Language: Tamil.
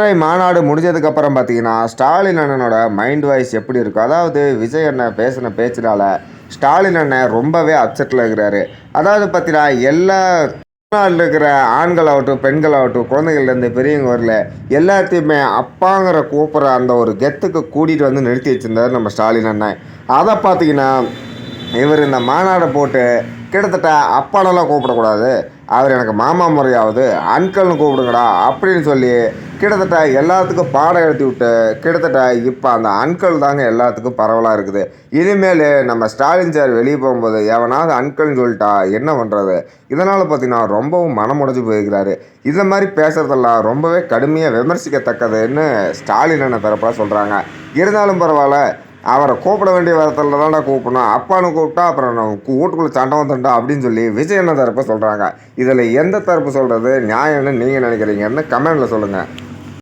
மதுரை மாநாடு முடிஞ்சதுக்கப்புறம் பார்த்தீங்கன்னா ஸ்டாலின் அண்ணனோட மைண்ட் வாய்ஸ் எப்படி இருக்கும்? அதாவது விஜய் அண்ணன் பேசின பேச்சினால ஸ்டாலின் அண்ணன் ரொம்பவே அப்செட்டில் இருக்கிறாரு. அதாவது பார்த்தீங்கன்னா எல்லா தமிழ்நாட்டில் இருக்கிற ஆண்களாகட்டும் பெண்களாகட்டும் குழந்தைகள்லேருந்து பெரியவங்க வரல எல்லாத்தையுமே அப்பாங்கிற கூப்பிட்ற அந்த ஒரு கெத்துக்கு கூட்டிகிட்டு வந்து நிறுத்தி வச்சுருந்தார் நம்ம ஸ்டாலின் அண்ணன். அதை பார்த்தீங்கன்னா இவர் இந்த மாநாடை போட்டு கிட்டத்தட்ட அப்பானெல்லாம் கூப்பிடக்கூடாது அவர் எனக்கு மாமா முறையாவது அன்கல்னு கூப்பிடுங்கடா அப்படின்னு சொல்லி கிட்டத்தட்ட எல்லாத்துக்கும் பாடம் எழுதி விட்டு கிட்டத்தட்ட இப்போ அந்த அன்கல் தாங்க எல்லாத்துக்கும் பரவலாக இருக்குது. இனிமேல் நம்ம ஸ்டாலின் சார் வெளியே போகும்போது எவனாவது அன்கல்னு சொல்லிட்டா என்ன பண்ணுறது இதனால் பார்த்தீங்கன்னா ரொம்பவும் மனமுடைஞ்சு போயிருக்கிறாரு. இந்த மாதிரி பேசுகிறதெல்லாம் ரொம்பவே கடுமையாக விமர்சிக்கத்தக்கதுன்னு ஸ்டாலின் என்ன தரப்பாக சொல்கிறாங்க இருந்தாலும் பரவாயில்ல அவரை கூப்பிட வேண்டிய விதத்தில் தானே கூப்பிடணும். அப்பான்னு கூப்பிட்டா அப்புறம் நான் கூ- வீட்டுக்குள்ள சண்டை வந்துட்டா அப்படின்னு சொல்லி விஜய் என்ன தரப்பு சொல்கிறாங்க இதில் எந்த தரப்பு சொல்கிறது நியாயம்னு நீங்கள் நினைக்கிறீங்கன்னு கமெண்டில் சொல்லுங்கள்